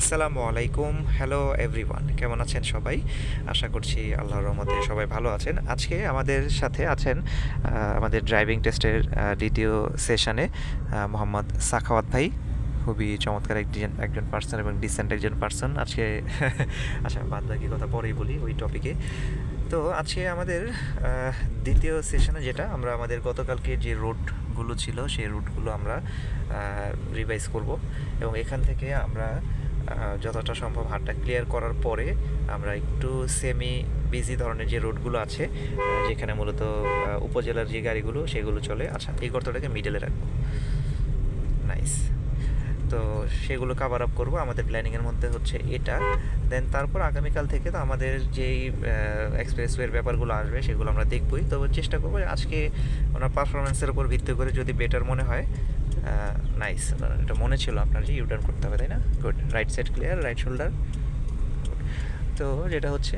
আসসালামু আলাইকুম। Hello everyone কেমন আছেন সবাই? আশা করছি আল্লাহর রহমতে সবাই ভালো আছেন। আজকে আমাদের সাথে আছেন আমাদের ড্রাইভিং টেস্টের দ্বিতীয় সেশনে মোহাম্মদ সাখাওয়াত ভাই। খুবই চমৎকার একজন একজন পার্সন এবং ডিসেন্ট একজন পার্সন আজকে আচ্ছা বাদ বাকি কথা পরেই বলি ওই টপিকে তো আজকে আমাদের দ্বিতীয় সেশনে যেটা, আমরা আমাদের গতকালকে যে রুটগুলো ছিল, সেই রুটগুলো আমরা রিভাইজ করব। এবং এখান থেকে আমরা যতটা সম্ভব হাটটা ক্লিয়ার করার পরে আমরা একটু সেমি বিজি ধরনের যে রোডগুলো আছে যেখানে মূলত উপজেলার যে গাড়িগুলো সেগুলো চলে। আচ্ছা এই গর্তটাকে মিডলে রাখব। নাইস তো সেগুলো কাভার আপ করব। আমাদের প্ল্যানিংয়ের মধ্যে হচ্ছে এটা। দেন তারপর আগামীকাল থেকে তো আমাদের যেই এক্সপ্রেসওয়ের ব্যাপারগুলো আসবে সেগুলো আমরা দেখবই। তবে চেষ্টা করব আজকে ওনার পারফরমেন্সের উপর ভিত্তি করে যদি বেটার মনে হয় নাইস এটা মনে ছিল আপনার যে ইউটার্ন করতে হবে, তাই না? Good right side clear right shoulder তো যেটা হচ্ছে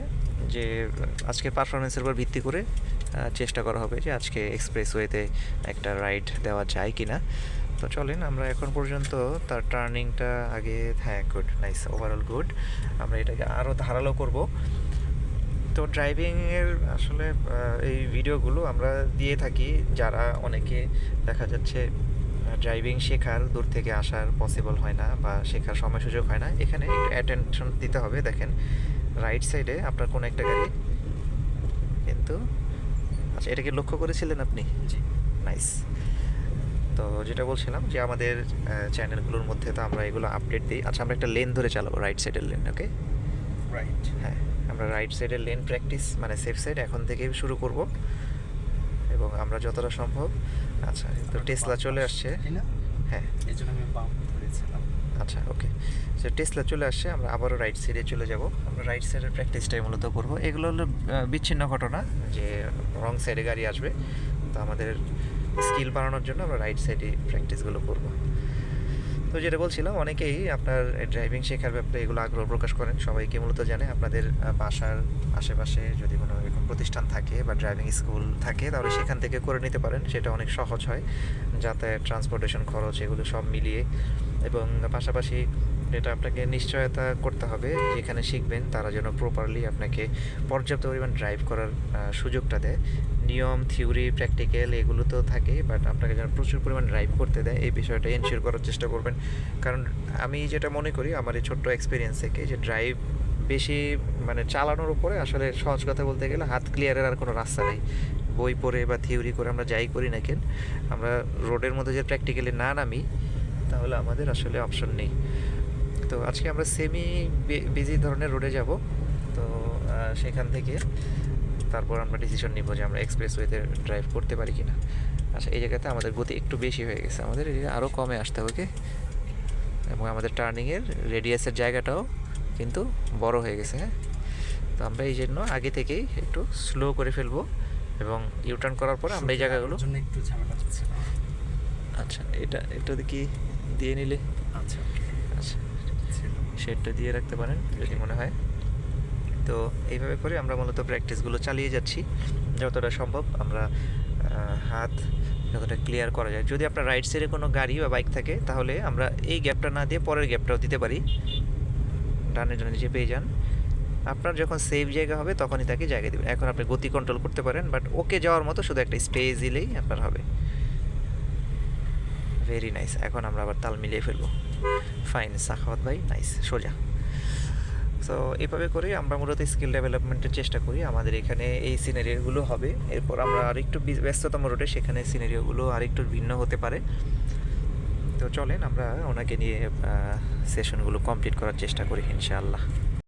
যে আজকের পারফরমেন্সের উপর ভিত্তি করে চেষ্টা করা হবে যে আজকে এক্সপ্রেসওয়েতে একটা রাইড দেওয়া যায় কি না তো চলেন, আমরা এখন পর্যন্ত তার টার্নিংটা আগে হ্যাঁ গুড নাইস ওভারঅল গুড আমরা এটাকে আরও ধারালো করব। তো ড্রাইভিংয়ের আসলে এই ভিডিওগুলো আমরা দিয়ে থাকি, যারা অনেকে দেখা যাচ্ছে ড্রাইভিং শেখার দূর থেকে আসার পসিবল হয় না বা শেখার সময় সুযোগ হয় না। এখানে একটু অ্যাটেনশন দিতে হবে দেখেন। রাইট সাইডে আপনার কোনো একটা গাড়ি। কিন্তু আচ্ছা এটাকে লক্ষ্য করেছিলেন আপনি? জি। নাইস তো যেটা বলছিলাম যে আমাদের চ্যানেলগুলোর মধ্যে তো আমরা এগুলো আপডেট দিই। আচ্ছা আমরা একটা লেন ধরে চালাবো রাইট সাইডের লেন ওকে রাইট হ্যাঁ আমরা রাইট সাইডের লেন প্র্যাকটিস মানে সেফ সাইড এখন থেকেই শুরু করব। এবং আমরা যতটা সম্ভব আচ্ছা তো টেসলা চলে আসছে। হ্যাঁ। এই জন্য আমি বাম ধরেছিলাম। আচ্ছা ওকে সো টেসলা চলে আসছে আমরা আবারও রাইট সাইডে চলে যাব। আমরা রাইট সাইডের প্র্যাকটিসটাই মূলত করব। এগুলো হলো বিচ্ছিন্ন ঘটনা যে রং সাইডে গাড়ি আসবে। তো আমাদের স্কিল বাড়ানোর জন্য আমরা রাইট সাইডে প্র্যাকটিসগুলো করব। তো যেটা বলছিলাম, অনেকেই আপনার ড্রাইভিং শেখার ব্যাপারে এগুলো আগ্রহ প্রকাশ করেন। সবাইকে মূলত জানে আপনাদের বাসার আশেপাশে যদি কোনো এরকম প্রতিষ্ঠান থাকে বা ড্রাইভিং স্কুল থাকে, তাহলে সেখান থেকে করে নিতে পারেন। সেটা অনেক সহজ হয়। যাতায়াত ট্রান্সপোর্টেশন খরচ, এগুলো সব মিলিয়ে। এবং পাশাপাশি এটা আপনাকে নিশ্চয়তা করতে হবে যেখানে শিখবেন তারা যেন প্রপারলি আপনাকে পর্যাপ্ত পরিমাণ ড্রাইভ করার সুযোগটা দেয়। নিয়ম থিওরি প্র্যাকটিক্যাল এগুলো তো থাকে বাট আপনাকে যেন প্রচুর পরিমাণ ড্রাইভ করতে দেয়, এই বিষয়টা এনশিওর করার চেষ্টা করবেন। কারণ আমি যেটা মনে করি, আমার এই ছোট্ট এক্সপিরিয়েন্স থেকে যে ড্রাইভ বেশি মানে চালানোর উপরে আসলে সহজ কথা বলতে গেলে হাত ক্লিয়ারের আর কোনো রাস্তা নেই। বই পড়ে বা থিওরি করে আমরা যাই করি না কেন, আমরা রোডের মধ্যে যে প্র্যাকটিক্যালি না নামি, তাহলে আমাদের আসলে অপশন নেই। তো আজকে আমরা সেমি বিজি ধরনের রোডে যাব। তো সেখান থেকে তারপর আমরা ডিসিশন নিব যে আমরা এক্সপ্রেসওয়েতে ড্রাইভ করতে পারি কিনা। আচ্ছা এই জায়গাতে আমাদের গতি একটু বেশি হয়ে গেছে। আমাদের আরও কমে আসতে হবে এবং আমাদের টার্নিংয়ের রেডিয়াসের জায়গাটাও কিন্তু বড় হয়ে গেছে হ্যাঁ? তো আমরা এই জন্য আগে থেকেই একটু স্লো করে ফেলব এবং ইউটার্ন করার পর আমরা এই জায়গাগুলো আচ্ছা এটা এটা কি দিয়ে নিলে? আচ্ছা। শেডটা দিয়ে রাখতে পারেন, যদি মনে হয়। তো এইভাবে করে আমরা মূলত প্র্যাকটিসগুলো চালিয়ে যাচ্ছি। যতটা সম্ভব আমরা হাত যতটা ক্লিয়ার করা যায়। যদি আপনার রাইট সাইডে কোনো গাড়ি বা বাইক থাকে, তাহলে আমরা এই গ্যাপটা না দিয়ে পরের গ্যাপটাও দিতে পারি। ডানে ডানে যে পেয়ে যান। আপনার যখন সেফ জায়গা হবে, তখনই তাকে জায়গা দেবেন। এখন আপনি গতি কন্ট্রোল করতে পারেন বাট ওকে যাওয়ার মতো শুধু একটা স্পেস দিলেই আপনার হবে। ভেরি নাইস এখন আমরা আবার তাল মিলিয়ে ফেলব। ফাইন সাখাওয়াত ভাই নাইস সোজা। তো এভাবে করে আমরা মূলত স্কিল ডেভেলপমেন্টের চেষ্টা করি। আমাদের এখানে এই সিনারিওগুলো হবে। এরপর আমরা আরেকটু ব্যস্ততম রোডে সেখানে সিনারিওগুলো আরেকটু ভিন্ন হতে পারে। তো চলেন আমরা ওনাকে নিয়ে সেশনগুলো কমপ্লিট করার চেষ্টা করি, ইনশাআল্লাহ।